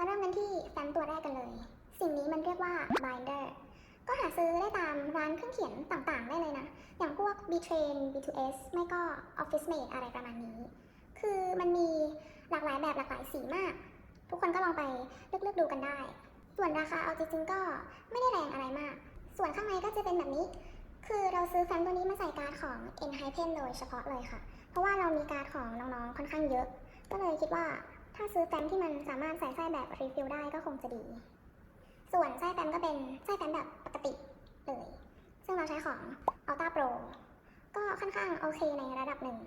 มาเริ่มกันที่แฟ้มตัวแรกกันเลย สิ่งนี้มันเรียกว่า binder ก็หาซื้อได้ตามร้านเครื่องเขียนต่างๆ ได้เลยนะ อย่างพวก B-Train B2S ไม่ก็ Office Mate อะไรประมาณนี้ คือมันมีหลากหลายแบบหลากหลายสีมาก ทุกคนก็ลองไปเลือกๆดูกันได้ ส่วนราคาเอาจริงๆก็ไม่ได้แรงอะไรมาก ส่วนข้างในก็จะเป็นแบบนี้ คือเราซื้อแฟ้มตัวนี้มาใส่การ์ดของ n h y p e n โดยเฉพาะเลยค่ะ เพราะว่าเรามีการ์ดของน้องๆค่อนข้างเยอะ ก็เลยคิดว่า ถ้าซื้อแฟ้มที่มันสามารถใส่ไส้แบบรีฟิลได้ก็คงจะดี ส่วนไส้แฟ้มก็เป็นไส้แฟ้มแบบปกติเลย ซึ่งเราใช้ของ Ultra Pro ก็ค่อนข้างโอเคในระดับหนึ่ง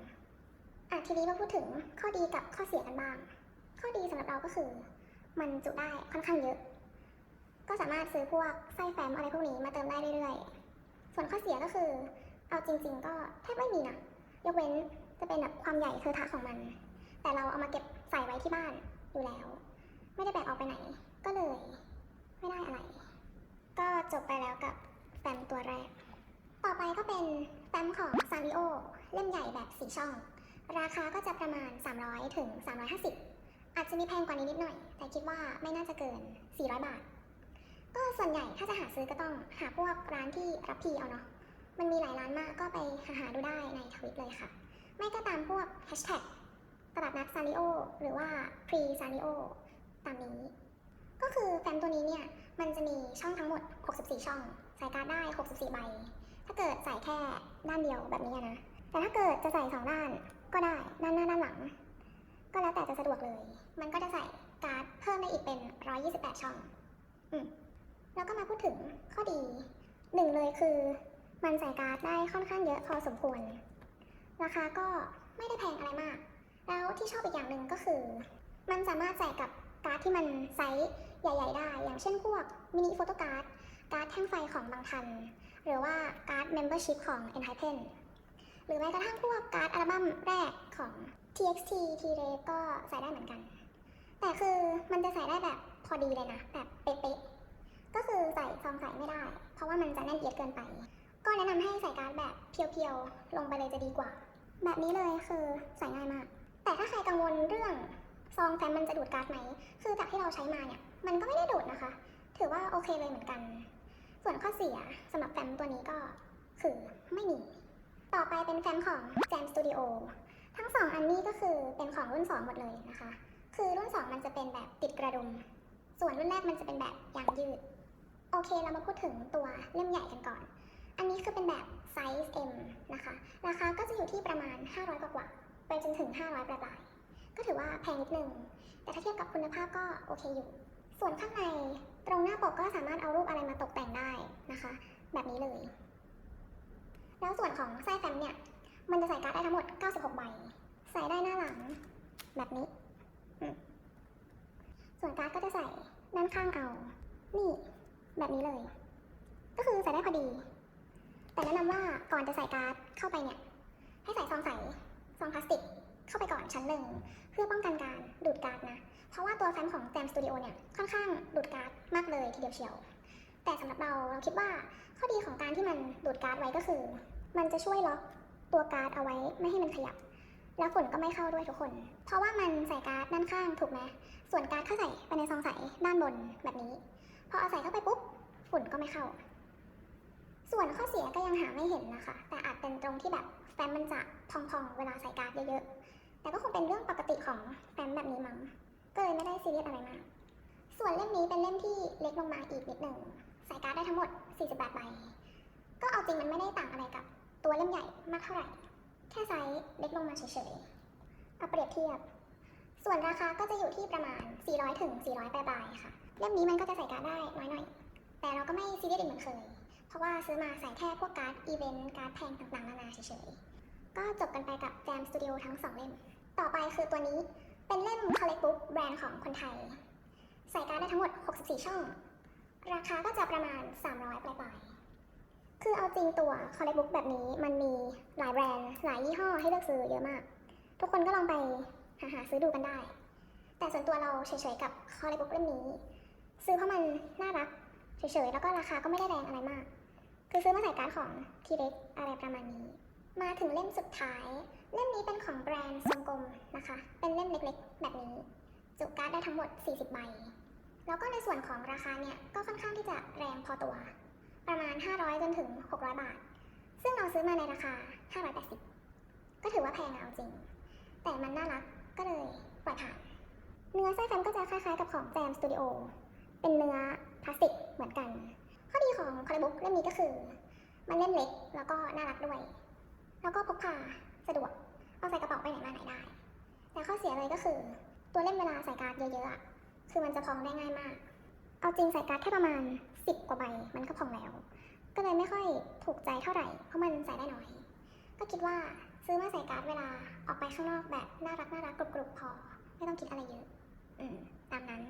อะทีนี้มาพูดถึงข้อดีกับข้อเสียกันบ้าง ข้อดีสำหรับเราก็คือ มันจุได้ค่อนข้างเยอะ ก็สามารถซื้อพวกไส้แฟ้มอะไรพวกนี้มาเติมได้เรื่อยๆ ส่วนข้อเสียก็คือ เอาจริง ๆ ก็แทบไม่มีนะยกเว้นจะเป็นแบบความใหญ่เทอทะของมัน แต่เราเอามาเก็บ ใส่ไว้ที่บ้านอยู่แล้ว ไม่ได้แบกออกไปไหน ก็เลย ไม่ได้อะไร ก็จบไปแล้วกับแฟ้มตัวแรก ต่อไปก็เป็นแฟ้มของ s a r i o เล่มใหญ่แบบสีช่อง ราคาก็จะประมาณ 300 ถึง 350 อาจจะมีแพงกว่านี้นิดหน่อย แต่คิดว่าไม่น่าจะเกิน 400 บาท ก็ส่วนใหญ่ถ้าจะหาซื้อก็ต้องหาพวกร้านที่รับพีเอาเนาะมันมีหลายร้านมากก็ไปหาหาดูได้ในทวิตเลยค่ะ ไม่ก็ตามพวกแฮชแท็ก ตลาดนัดซาริโอหรือว่า pre ซาริโอตามนี้ ก็คือแฟ้มตัวนี้เนี่ย มันจะมีช่องทั้งหมด 64 ช่อง ใส่การ์ดได้ 64 ใบ ถ้าเกิดใส่แค่ด้านเดียวแบบนี้นะ แต่ถ้าเกิดจะใส่สองด้านก็ได้ ด้านหน้าด้านหลัง ก็แล้วแต่จะสะดวกเลย มันก็จะใส่การ์ดเพิ่มได้อีกเป็น 128 ช่อง อืมแล้วก็มาพูดถึงข้อดีหนึ่งเลยคือ มันใส่การ์ดได้ค่อนข้างเยอะพอสมควร ราคาก็ไม่ได้แพงอะไรมาก แล้วที่ชอบอีกอย่างหนึ่งก็คือ มันสามารถใส่กับการ์ดที่มันไซส์ใหญ่ ๆ ได้ อย่างเช่นพวกมินิโฟโต้การ์ดการ์ดแท่งไฟของบางทัน หรือว่าการ์ดเมมเบอร์ชิพของ n h y p e n หรือแม้กระทั่งพวกการ์ดอัลบั้มแรกของ TXT t r a ก็ใส่ได้เหมือนกัน แต่คือมันจะใส่ได้แบบพอดีเลยนะ แบบเป๊ะๆ ก็คือใส่ซองใส่ไม่ได้ เพราะว่ามันจะแน่นเอียดเกินไป ก็แนะนำให้ใส่การ์ดแบบเพียวๆ ลงไปเลยจะดีกว่า แบบนี้เลยคือใส่ง่ายมาก แต่ถ้าใครกังวลเรื่องซองแฟ้มมันจะดูดการ์ดไหม คือจากที่เราใช้มาเนี่ย มันก็ไม่ได้ดูดนะคะ ถือว่าโอเคเลยเหมือนกัน ส่วนข้อเสียสำหรับแฟ้มตัวนี้ก็คือไม่มี ต่อไปเป็นแฟ้มของ Jam Studio ทั้งสองอันนี้ก็คือเป็นของรุ่น 2 หมดเลยนะคะ คือรุ่น 2 มันจะเป็นแบบติดกระดุม ส่วนรุ่นแรกมันจะเป็นแบบยางยืด โอเคเรามาพูดถึงตัวเล่มใหญ่กันก่อน อันนี้คือเป็นแบบไซส์ M นะคะ ราคาก็จะอยู่ที่ประมาณ 500 กว่ากว่า จนถึง 500ปลายๆ ก็ถือว่าแพงนิดนึง แต่ถ้าเทียบกับคุณภาพก็โอเคอยู่ ส่วนข้างในตรงหน้าปกก็สามารถเอารูปอะไรมาตกแต่งได้นะคะ แบบนี้เลย แล้วส่วนของไส้แฟ้มเนี่ย มันจะใส่การ์ดได้ทั้งหมด 96 ใบ ใส่ได้หน้าหลัง แบบนี้ ส่วนการ์ดก็จะใส่ด้านข้างเอา นี่ แบบนี้เลย ก็คือใส่ได้พอดี แต่แนะนำว่าก่อนจะใส่การ์ดเข้าไปเนี่ย ให้ใส่ซองใสซ องพลาสติกเข้าไปก่อนชั้นหนึ่งเพื่อป้องกันการดูดการ์ดนะ เพราะว่าตัวแฟ้มของ Jam Studio เนี่ยค่อนข้างดูดการ์ดมากเลยทีเดียวเชียว แต่สำหรับเราเราคิดว่าข้อดีของการที่มันดูดการ์ดไว้ก็คือ มันจะช่วยล็อกตัวการ์ดเอาไว้ไม่ให้มันขยับ แล้วฝุ่นก็ไม่เข้าด้วยทุกคน เพราะว่ามันใส่การ์ดด้านข้างถูกไหมส่วนการ์ดเข้าใส่ไปในซองใสด้านบนแบบนี้พอเอาใส่เข้าไปปุ๊บฝุ่นก็ไม่เข้า ส่วนข้อเสียก็ยังหาไม่เห็นนะคะ แต่อาจเป็นตรงที่แบบแฟ้มมันจะพองๆ เวลาใส่การ์ดเยอะๆ แต่ก็คงเป็นเรื่องปกติของแฟ้มแบบนี้มั้ง ก็เลยไม่ได้ซีเรียสอะไรมาก ส่วนเล่มนี้เป็นเล่มที่เล็กลงมาอีกนิดหนึ่ง ใส่การ์ดได้ทั้งหมด 48 ใบ ก็เอาจริงมันไม่ได้ต่างอะไรกับ ตัวเล่มใหญ่มากเท่าไหร่ แค่ไซส์เล็กลงมาเฉยๆ เอาเปรียบเทียบ ส่วนราคาก็จะอยู่ที่ประมาณ 400ถึง400ปลายๆค่ะ เล่มนี้มันก็จะใส่การ์ดได้น้อยหน่อยแต่เราก็ไม่ซีเรียสอีกเหมือนเคย ราะว่าซื้อมาใส่แค่พวกการ์ดอีเวนต์การ์ดแพงต่างๆนานาเฉยๆ ก็จบกันไปกับ Jam Studio ทั้ง2เล่ม ต่อไปคือตัวนี้เป็นเล่ม Collect Book แบรนด์ของคนไทย ใส่การ์ดได้ทั้งหมด 64 ช่อง ราคาก็จะประมาณ 300 ปลายๆคือเอาจริงตัว Collect Book แบบนี้มันมีหลายแบรนด์หลายยี่ห้อให้เลือกซื้อเยอะมาก ทุกคนก็ลองไปหาหาซื้อดูกันได้ แต่ส่วนตัวเราเฉยๆกับ Collect Book เล่มนี้ ซื้อเพราะมันน่ารักเฉยๆ แล้วก็ราคาก็ไม่ได้แรงอะไรมาก คือซื้อมาใส่การ์ดของทีเล็กอะไรประมาณนี้ มาถึงเล่มสุดท้าย เล่มนี้เป็นของแบรนด์ทรงกลมนะคะ เป็นเล่มเล็กๆ แบบนี้ จุการ์ดได้ทั้งหมด 40 ใบ แล้วก็ในส่วนของราคาเนี่ย ก็ค่อนข้างที่จะแรงพอตัว ประมาณ 500 จนถึง 600 บาท ซึ่งเราซื้อมาในราคา 580 ก็ถือว่าแพงเอาจริง แต่มันน่ารักก็เลยปล่อยผ่านเนื้อไส้แฟ้มก็จะคล้ายๆกับของแจมสตูดิโอเป็นเนื้อพลาสติกเหมือนกัน ข้อดีของคอลบุ๊กเล่มนี้ก็คือ มันเล่มเล็กแล้วก็น่ารักด้วย แล้วก็พกพาสะดวกเอาใส่กระเป๋าไปไหนมาไหนได้ แต่ข้อเสียเลยก็คือ ตัวเล่มเวลาใส่การ์ดเยอะๆอะคือมันจะพองได้ง่ายมาก เอาจริงใส่การ์ดแค่ประมาณ 10 กว่าใบมันก็พองแล้ว ก็เลยไม่ค่อยถูกใจเท่าไหร่เพราะมันใส่ได้น้อย ก็คิดว่าซื้อมาใส่การ์ดเวลาออกไปข้างนอกแบบน่ารักน่ารักกรุบๆพอ ไม่ต้องคิดอะไรเยอะ อืม ตามนั้น